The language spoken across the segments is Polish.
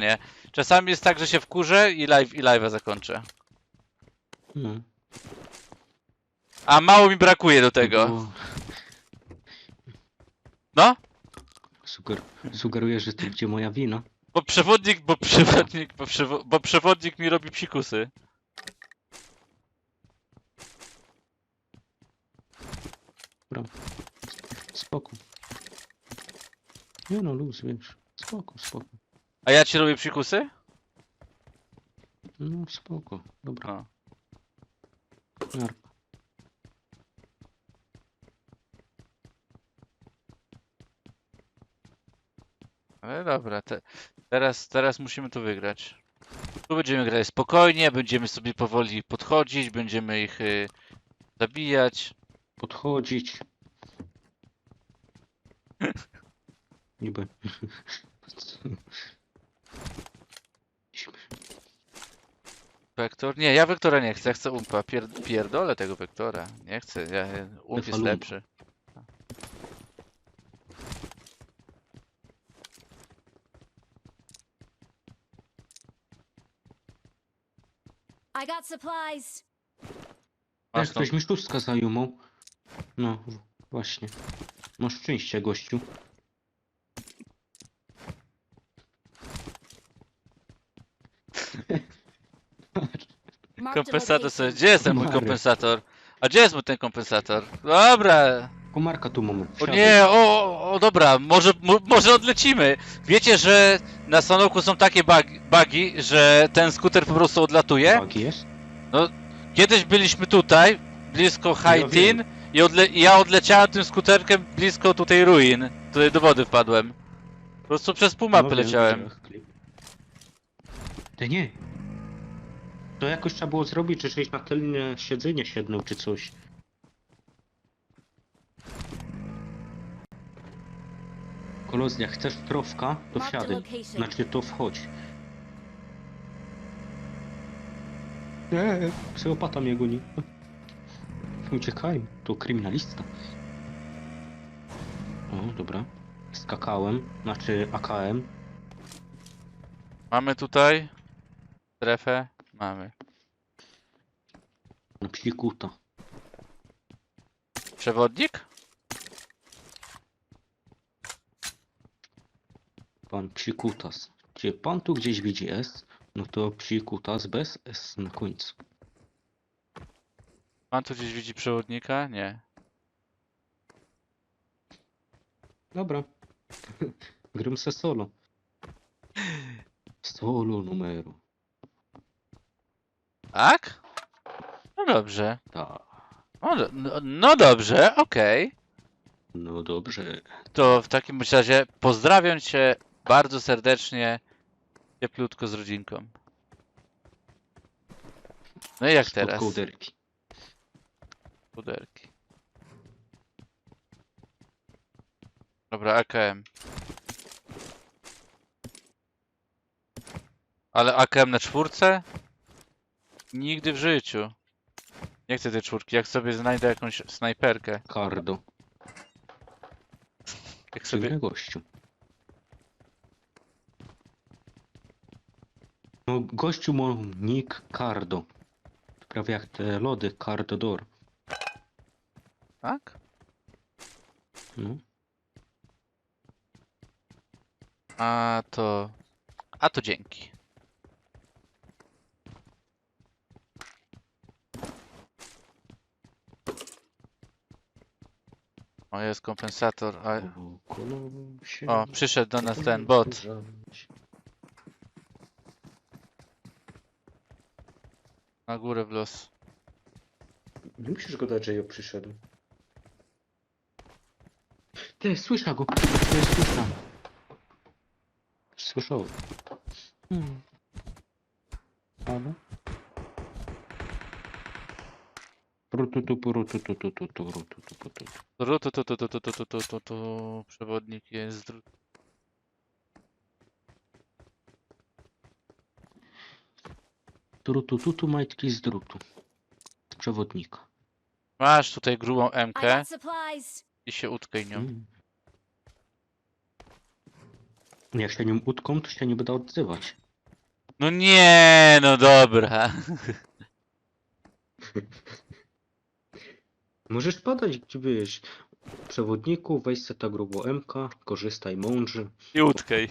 nie? Czasami jest tak, że się wkurzę i live i live'a zakończę. No. A mało mi brakuje do tego. No? Suger sugeruję, że to będzie moja wina. Bo przewodnik, bo przewodnik, bo, przewo bo przewodnik mi robi psikusy. Spoko. Nie no, luz, wiesz. Spoko, spoko. A ja ci robię psikusy? No, spoko. Dobra. No. Jarka. Ale dobra, te, teraz, teraz musimy tu wygrać. Tu będziemy grać spokojnie, będziemy sobie powoli podchodzić, będziemy ich y, zabijać. Podchodzić. Niby. Wektor? Nie, ja Wektora nie chcę, ja chcę umpa. Pier pierdolę tego Wektora. Nie chcę, ja, ump jest lepszy. I got supplies. Masz Jak tą, ktoś mi szóstka zajumał. No, w- właśnie. Masz szczęście, gościu. Kompensator sobie. Gdzie jest ten mój Mary. kompensator? A gdzie jest mój ten kompensator? Dobra, Komarka tu mamy. O nie, o, o, o dobra, może, mo, może odlecimy. Wiecie, że na Sanoku są takie bug- bugi, że ten skuter po prostu odlatuje? Tak jest. Kiedyś byliśmy tutaj, blisko Haitin wiem. i, odle i ja odleciałem tym skuterkiem blisko tutaj ruin. Tutaj do wody wpadłem. Po prostu przez pół mapy No leciałem. Ty nie. To jakoś trzeba było zrobić, że żeś na tylne siedzenie siednął czy coś. Kolozja, chcesz trofka? To wsiadaj. Znaczy to wchodź. Nie, psychopata mnie goni. Uciekaj, to kryminalista. O, dobra. Skakałem, znaczy AKM. Mamy tutaj strefę? Mamy. Psikuta. Przewodnik? Pan psikutas. Czy pan tu gdzieś widzi S? No to psikutas bez S na końcu. Pan tu gdzieś widzi przewodnika? Nie. Dobra. Grym se solo. Solo numeru. Tak? No dobrze. Tak. No, do- no, no dobrze, okej. No dobrze. To w takim bądź razie pozdrawiam cię bardzo serdecznie, cieplutko z rodzinką. No i jak Spod teraz? kołderki. Puderki. Dobra, AKM. Ale AKM na czwórce? Nigdy w życiu. Nie chcę tej czwórki, jak sobie znajdę jakąś snajperkę. Cardo. Jak sobie... Gościu. No gościu ma nick Cardo. Prawie jak te lody Cardo Door. Tak? No. A to... A to dzięki. O, jest kompensator. A... O, przyszedł do nas ten bot. Na górę w los. Nie musisz go dać, że ja przyszedł. Ty, słyszę go. Ty, słyszę. Słyszał. Hmm. Ale? Rututu, purututu, tututu, rututu, pututu. Ru, tu, tu, tu, tu, tu, tu, tu, tu, tu, tu. Przewodnik jest. majtki z drutu. Z przewodnika. Masz tutaj grubą MK i się utkaj nią. Jak się nim utką, to się nie będę odzywać. No nie, no dobra. Możesz podać, gdzie przewodniku, weź se ta grubo MK, korzystaj mądrze. I utkaj.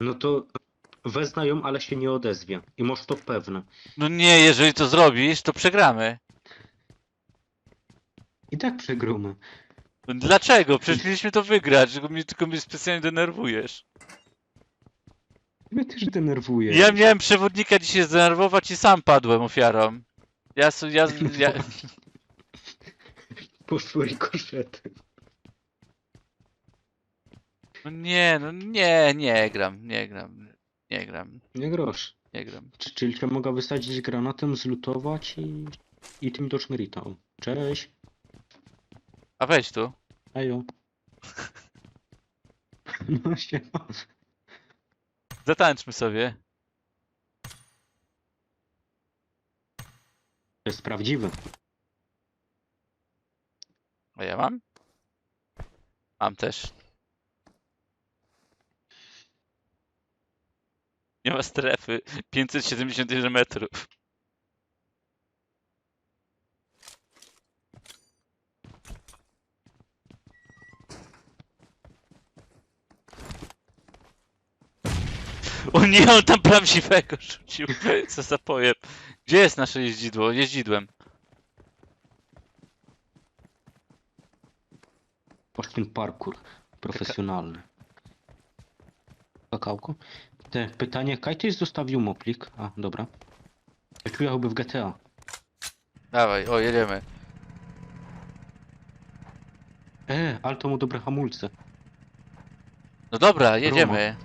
No to wezna ją, ale się nie odezwie. I masz to pewne. No nie, jeżeli to zrobisz, to przegramy. I tak przegramy. No Dlaczego? Przecież mieliśmy to wygrać, tylko mnie, tylko mnie specjalnie denerwujesz. Mnie też denerwuje. Ja miałem przewodnika dzisiaj zdenerwować i sam padłem ofiarą. Ja, ja, ja, Poszły rikoszety. no nie, no nie, nie gram, nie gram, nie gram, Nie grosz. nie gram. Czy- Czyli cię mogę wysadzić granatem, zlutować i... I tym do. O, Cześć. A weź tu. Ejo. No siema. Zatańczmy sobie. To jest prawdziwe. A ja mam? Mam też. Nie ma strefy. 571 metrów. O nie, on tam prawdziwego rzucił. Co za pojem. Gdzie jest nasze jeździdło? Jeździdłem. Poszczyn parkour. Profesjonalny. Kakałko? Te pytanie, Kajtyś zostawił moplik. A, dobra. Jak jechałby w GTA. Dawaj, o, jedziemy. E, ale to mu dobre hamulce. No dobra, jedziemy.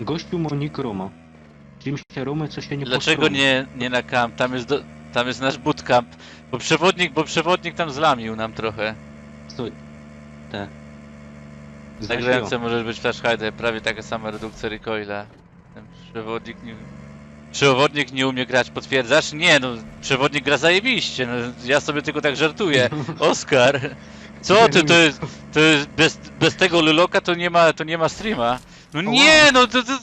Gościu Monik Roma. Czym się Romę, co się nie Dlaczego nie, nie na camp? Tam jest, do, tam jest nasz bootcamp. Bo przewodnik, bo przewodnik tam zlamił nam trochę. Te. Na Zaś gręce jo. może być flash hide, prawie taka sama redukcja recoila. Ten przewodnik nie... Przewodnik nie umie grać, potwierdzasz? Nie, no, przewodnik gra zajebiście, no, ja sobie tylko tak żartuję. Oskar, co ty, to jest, to jest, bez, bez tego luloka to nie ma, to nie ma streama. No nie, no, to, to, to.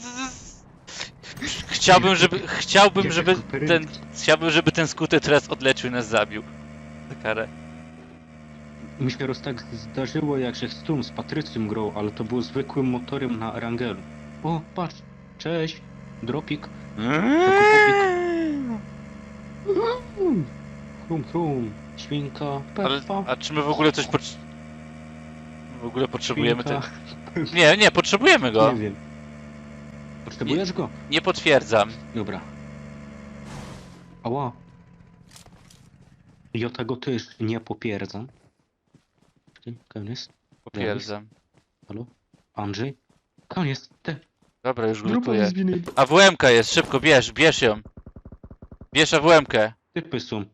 Chciałbym, żeby, chciałbym, żeby ten, chciałbym, żeby ten skuter teraz odleczył i nas zabił. Za karę. Mi się raz tak zdarzyło, jak się Stum z Patrycją grał, ale to był zwykłym motorem na Rangelu. O, patrz. Cześć. Dropik. Chrum, chrum. Świnka. Ale, Peppa. a czy my w ogóle coś potrz... W ogóle potrzebujemy tego? Nie, nie, potrzebujemy go. Nie wiem. Potrzebujesz go? Nie potwierdzam. Dobra. Ała. Ja tego też nie popierdzam. Ty, Koniec. Potwierdzam. Halo? Andrzej? Koniec. Te. Dobra, już zwinęli. AWM-ka jest, szybko bierz, bierz ją. Bierz AWM-kę. Typy są.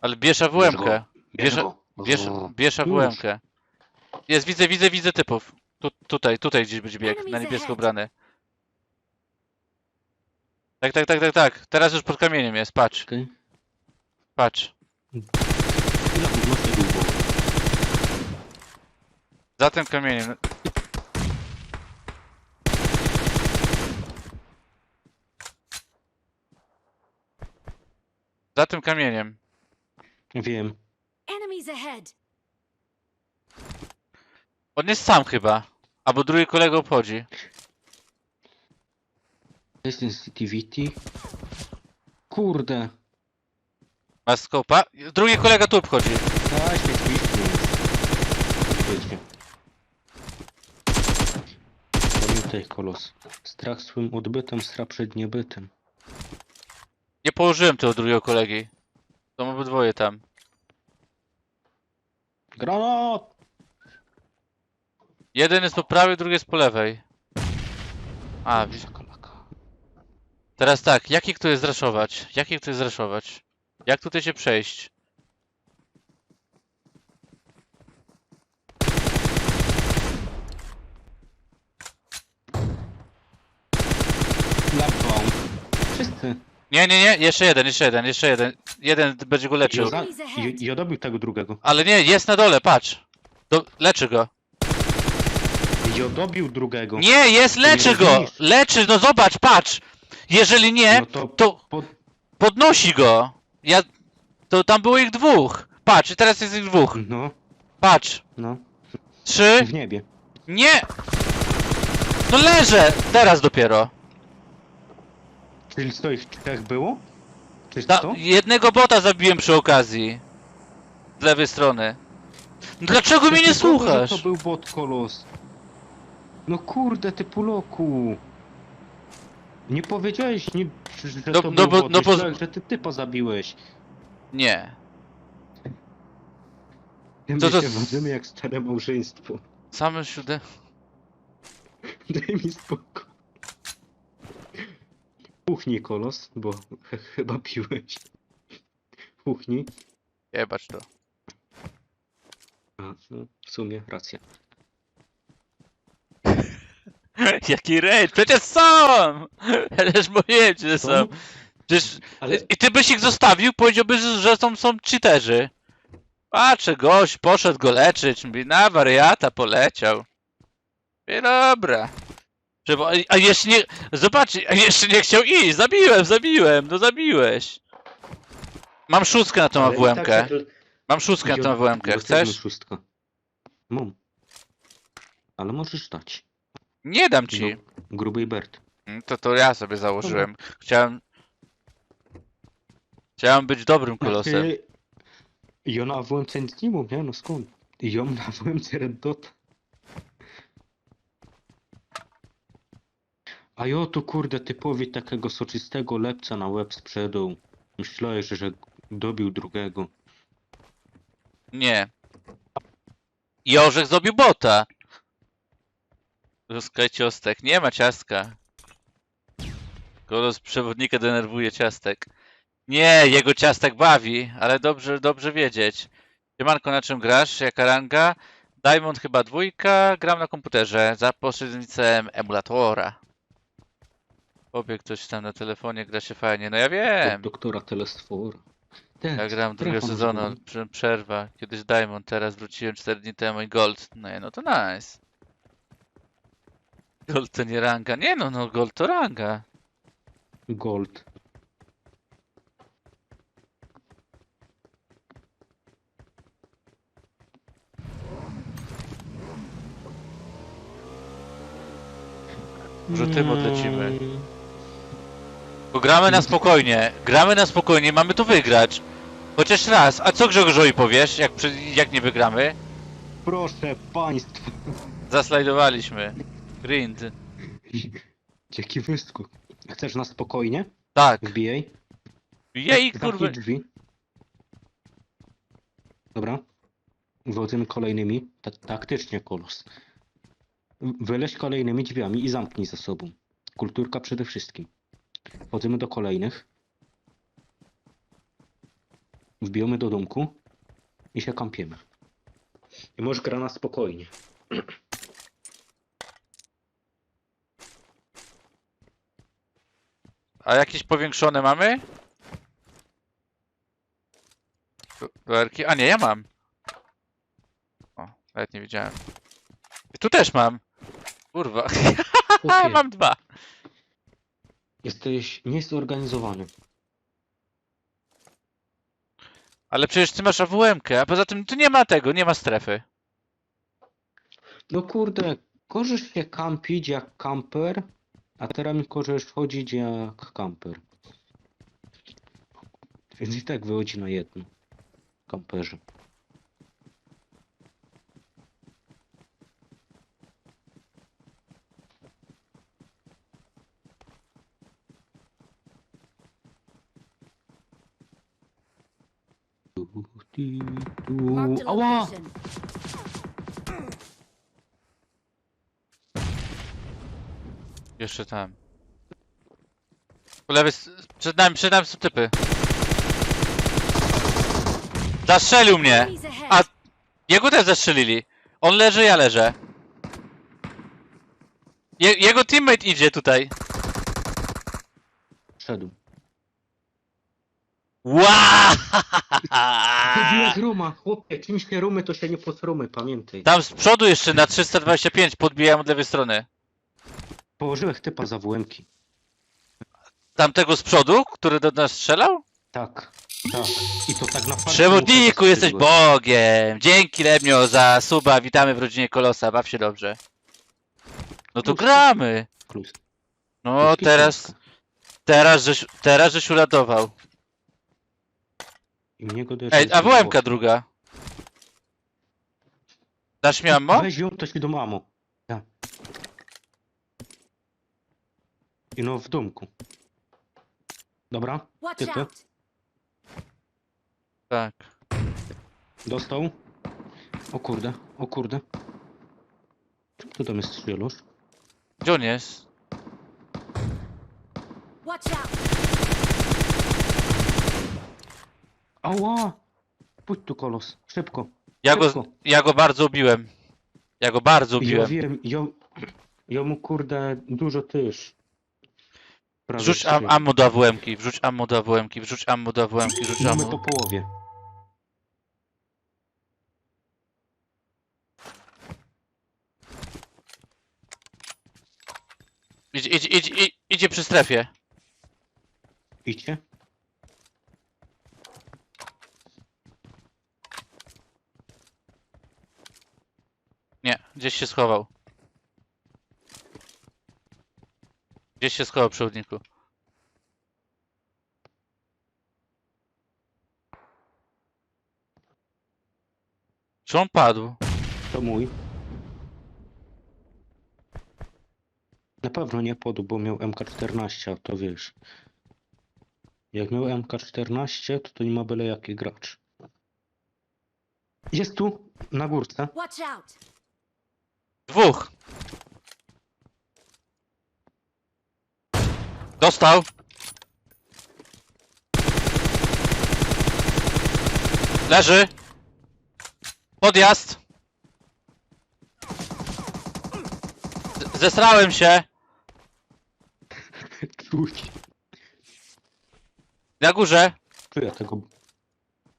Ale bierz AWM-kę. Bierz Bierz, bierz, bierz AWM-kę. Jest, widzę, widzę, widzę typów. Tu, tutaj, tutaj gdzieś będzie bieg, na niebiesko ubrany. Tak, tak, tak, tak, tak. Teraz już pod kamieniem jest, patrz, Okej. patrz. Za tym kamieniem. Za tym kamieniem. Wiem. Enemies ahead. On jest sam chyba. Albo drugi kolega obchodzi. Jest sensitivity. Kurde. Ma skopa. Drugi kolega tu obchodzi. Wiecie. Pamiętaj, kolos. Strach swym odbytem sra przed niebytem. Nie położyłem tego drugiego kolegi. Są obydwoje tam. Granat! Jeden jest po prawej, drugi jest po lewej. A, wi- Szakalaka. teraz tak, jakich tu jest zraszować? Jakich tu jest zraszować? Jak tutaj się przejść? Wszyscy. Nie, nie, nie, jeszcze jeden, jeszcze jeden, jeszcze jeden. Jeden będzie go leczył. Ja, za... Enemies ahead. ja, ja dobił tego drugiego. Ale nie, jest na dole, patrz. Do, leczy go. Jo dobił drugiego. Nie, jest, leczy go! rozumiesz. Leczy, no zobacz, patrz! Jeżeli nie, No to, to pod... podnosi go! Ja... To tam było ich dwóch! Patrz, i teraz jest ich dwóch. No, Patrz! no, Trzy... w niebie. Nie! No leżę! Teraz dopiero. Czyli co, ich trzech było? Czy Da, co? jednego bota zabiłem przy okazji. Z lewej strony. No Dlaczego mnie nie Przecież że słuchasz? To był bot kolos. No kurde, ty puloku. Nie powiedziałeś, nie, że No- to no był bo- bot. no bo- Myślałem, że ty typa zabiłeś. Nie. My Co to się jak stare małżeństwo. Same siódem. Daj mi spokój. Puchnij kolos, bo ch chyba piłeś. Puchnij. Jebacz to. A, no, w sumie racja. Jaki raid? Przecież są! Przecież mówiłem że są. Przecież... Ale I ty byś ich zostawił, powiedziałbyś, że są, są cheaterzy. Patrzę, gość poszedł go leczyć, mówi, na wariata poleciał. I dobra. Żeby, a- jeszcze nie, zobacz, a jeszcze nie chciał iść, zabiłem, zabiłem, no zabiłeś. Mam szóstkę na tą ale i tak AWM-kę, jak- mam szóstkę na tą AWM-kę, Następną chcesz? szóstkę. Mam. Ale możesz dać. Nie dam ci. No, gruby Bert. Mm, To to ja sobie założyłem. Chciałem... Chciałem być dobrym kolosem. Ja na AWMC nic nie mam, nie? No skąd? Ja na AWMC Red Dot. A jo tu kurde typowi takiego soczystego lepca na łeb sprzedał. Myślałeś, że dobił drugiego. Nie. I orzech zrobił bota. Ruskaj ciostek. Nie ma ciastka. Kolos przewodnika denerwuje ciastek. Nie, jego ciastek bawi, ale dobrze, dobrze wiedzieć. Siemanko, na czym grasz? Jaka ranga? Diamond chyba dwójka. Gram na komputerze za pośrednictwem emulatora. Obie ktoś tam na telefonie gra się fajnie. No ja wiem. doktora. Tak, Ja gram drugiego sezonu, przerwa. Kiedyś Diamond, teraz wróciłem 4 dni temu i Gold. No, i no to nice. Gold to nie ranga. Nie no, no Gold to ranga. Gold. Może tym odlecimy. Bo gramy na spokojnie. Gramy na spokojnie, mamy to wygrać. Chociaż raz. A co Grzegorzowi powiesz, jak, przy- jak nie wygramy? Proszę państwa. Zaslajdowaliśmy. Grind. Jaki wyskok. Chcesz na spokojnie? Tak. Wbijaj. Jej, Zamknij kurwa. drzwi. Dobra. Wchodzimy kolejnymi. Ta taktycznie kolos. Wyleź kolejnymi drzwiami i zamknij za sobą. Kulturka przede wszystkim. Wchodzimy do kolejnych. Wbijamy do domku i się kąpiemy. I możesz gra na spokojnie. A jakieś powiększone mamy? Do- Do erki? A nie, ja mam. O, nawet nie wiedziałem. I tu też mam. Kurwa. Chłopie, mam dwa. Jesteś niezorganizowany. Ale przecież ty masz AWM-kę, a poza tym tu nie ma tego, nie ma strefy. No kurde, korzesz się kampić jak kamper, a teraz mi korzesz chodzić jak kamper. Więc i tak wychodzi na jedno. Kamperzy. Ti, tu. Ała! Jeszcze tam. Po lewej, s- przed nami, przed nami są typy. Zastrzelił mnie! A- Jego też zastrzelili. On leży, ja leżę. Je, jego teammate idzie tutaj. Szedł. Ła! Wybiłeś ruma, chłopie, czymś nie rumy, to się nie posrumy, pamiętaj. Tam z przodu jeszcze na 325 podbijałem od lewej strony. Położyłeś typa za WM-ki. Tamtego z przodu, który do nas strzelał? Tak, tak. I to tak na farcie Przewodniku, mu jesteś. Bogiem! Dzięki Lemio za suba, witamy w rodzinie Kolosa, baw się dobrze. No to gramy! Plus. No teraz, teraz żeś, teraz żeś uratował. I mnie go też Ej, a WM-ka druga. Dasz mi ammo? Weź ją, to ci do mamo. Ja. I no w domku. Dobra, Watch typy. out! Tak. Dostał. O kurde, o kurde. Czemu tu tam jest strzelusz? Gdzie on jest? Watch out! Ała! Pójdź tu kolos, szybko. Ja go, Szybko. ja go bardzo ubiłem. Ja go bardzo Ja ubiłem. wiem, ja, ja mu kurde dużo tyż. Prawie Wrzuć am, trzy. ammo do AWM-ki, wrzuć ammo do AWM-ki, wrzuć ammo do AWM-ki, wrzuć Mamy ammo. po połowie. Idzie, idzie, idzie, idzie, idzie przy strefie. Idźcie. Nie, gdzieś się schował. Gdzieś się schował przewodniku. Czy on padł? To mój. Na pewno nie podł, bo miał MK14, a to wiesz. Jak miał MK14, to to nie ma byle jaki gracz. Jest tu, na górce. Watch out! Dwóch. Dostał. Leży. Podjazd. Z- Zesrałem się. Czuć. Na górze. Czuję tego.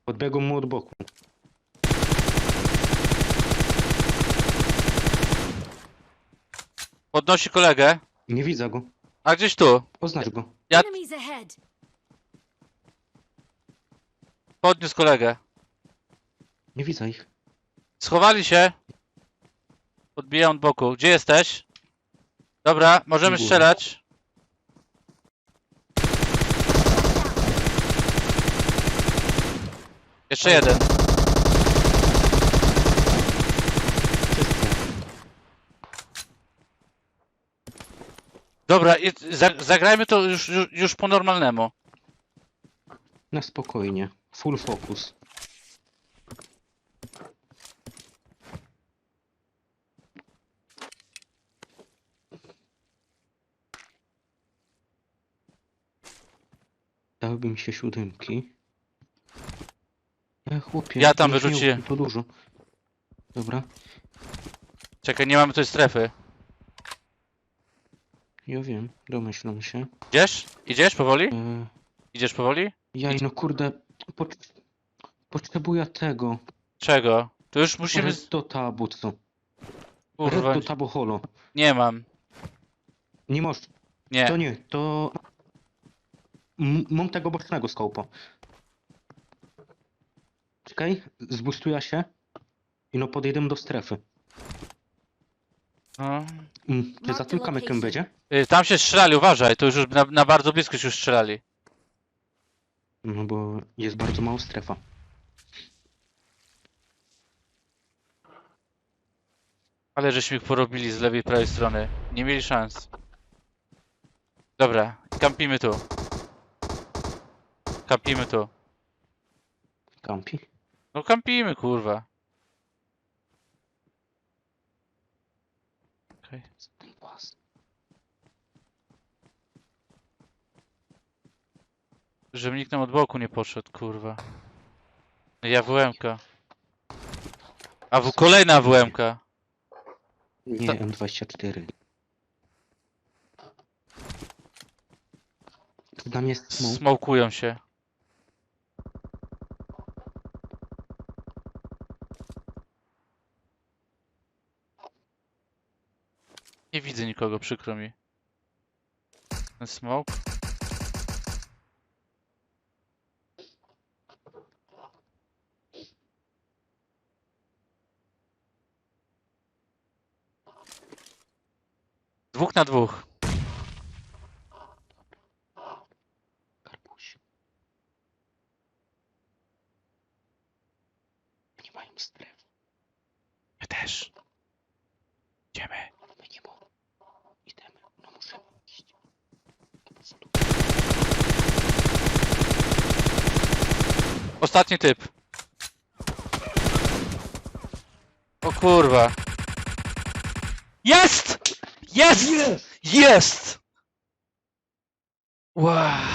Podbiegł mu od boku. Podnosi kolegę. Nie widzę go. A gdzieś tu. Oznacz go. Ja- Enemies ahead! Podniósł kolegę. Nie widzę ich. Schowali się. Podbijam od boku. Gdzie jesteś? Dobra, możemy strzelać. Jeszcze jeden. Dobra, i za, zagrajmy to już, już, już po normalnemu. Na spokojnie. Full focus. Dałyby mi się siódemki. E, chłopie. Ja tam nie wyrzuciłem. To dużo. Dobra. Czekaj, nie mamy tej strefy. Ja wiem. Domyślam się. Idziesz? Idziesz powoli? E, Idziesz powoli? ja no kurde. Pot... Potrzebuję tego. Czego? To już musimy... z- Red do tabu, co? Kurwa, Red tabu holo. nie mam. Nie możesz. Nie. To nie, to... M- mam tego bocznego skołpa. Czekaj, zbustuję się. I no podejdę do strefy. No. Mm, za tym kamykiem będzie? Y, Tam się strzelali, uważaj, to już na, na bardzo blisko się już strzelali. No bo jest bardzo mało strefa. Ale żeśmy ich porobili z lewej i prawej strony. Nie mieli szans. Dobra, kampimy tu. Kampimy tu. Kampi? No kampimy, kurwa. Żebym nikt nam od boku nie poszedł, kurwa. Ja WM-ka. A w kolejna WM-ka. Nie, Ta- M24. To jest smoke. Smokują się. Nie widzę nikogo, przykro mi. Ten smok? Dwóch na dwóch. Karpuś. Nie mają. My też. Idziemy. My nie. Idziemy. No musimy iść. Ostatni typ. O kurwa. Jest! Jest! Jest! Wow.